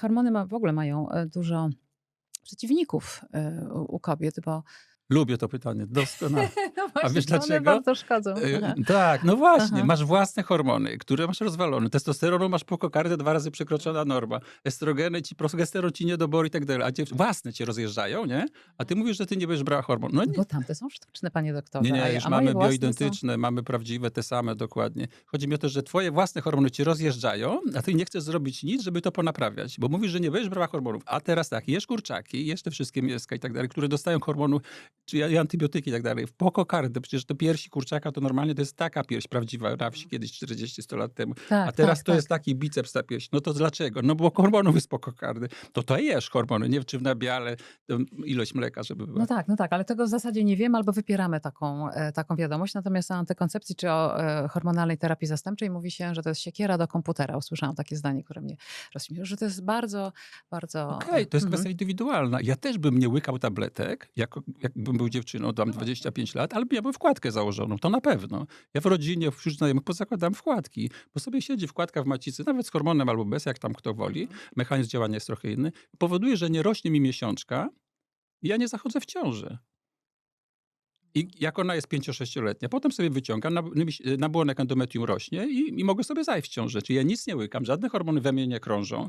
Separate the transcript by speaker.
Speaker 1: hormony ma, w ogóle mają e, dużo przeciwników e, u, kobiet, bo
Speaker 2: Lubię to pytanie, doskonale.
Speaker 1: no właśnie,
Speaker 2: wiesz
Speaker 1: to one
Speaker 2: dlaczego?
Speaker 1: bardzo szkodzą.
Speaker 2: E,
Speaker 1: Aha.
Speaker 2: Tak, no właśnie,
Speaker 1: Aha.
Speaker 2: masz własne hormony, które masz rozwalone. Testosteronu masz po kokardę dwa razy przekroczona norma. Estrogeny ci, progesteron ci niedobory i tak dalej. A własne cię rozjeżdżają, nie? A ty mówisz, że ty nie będziesz brała hormon. No nie,
Speaker 1: Bo tamte są sztuczne, panie doktorze.
Speaker 2: nie,
Speaker 1: a-
Speaker 2: nie, już
Speaker 1: a
Speaker 2: mamy bioidentyczne, mamy prawdziwe, te same dokładnie. Chodzi mi o to, że twoje własne hormony ci rozjeżdżają, a ty nie chcesz zrobić nic, żeby to ponaprawiać. Bo mówisz, że nie będziesz brała hormonów. A teraz tak, jesz kurczaki, jesz te wszystkie mięska i tak dalej, które dostają hormonu, czy antybiotyki i tak dalej. W po kokardę, przecież te piersi kurczaka to normalnie to jest taka pierś prawdziwa na wsi kiedyś 40-100 lat temu.
Speaker 1: Tak,
Speaker 2: A teraz
Speaker 1: tak,
Speaker 2: to
Speaker 1: tak.
Speaker 2: jest taki biceps ta pierś. No to dlaczego? No bo hormonów jest po kokardy. To to jesz hormony, nie czy w nabiale to ilość mleka, żeby była.
Speaker 1: No tak, no tak, ale tego w zasadzie nie wiemy albo wypieramy taką, e, taką wiadomość. Natomiast o antykoncepcji czy o e, hormonalnej terapii zastępczej mówi się, że to jest siekiera do komputera. Usłyszałam takie zdanie, które mnie rozśmieszyło, że to jest bardzo, bardzo...
Speaker 2: Okej, to jest
Speaker 1: Mhm.
Speaker 2: kwestia indywidualna. Ja też bym nie łykał tabletek, jako, jakbym był dziewczyną, tam 25 lat, ale miałbym wkładkę założoną, to na pewno. Ja w rodzinie, wśród znajomych pozakładam wkładki, bo sobie siedzi wkładka w macicy, nawet z hormonem albo bez, jak tam kto woli. Mechanizm działania jest trochę inny. Powoduje, że nie rośnie mi miesiączka i ja nie zachodzę w ciąży. I jak ona jest 5-6-letnia, potem sobie wyciągam, nab- nab- nabłonek endometrium rośnie i, i mogę sobie zajść w ciążę. Czyli ja nic nie łykam, żadne hormony we mnie nie krążą.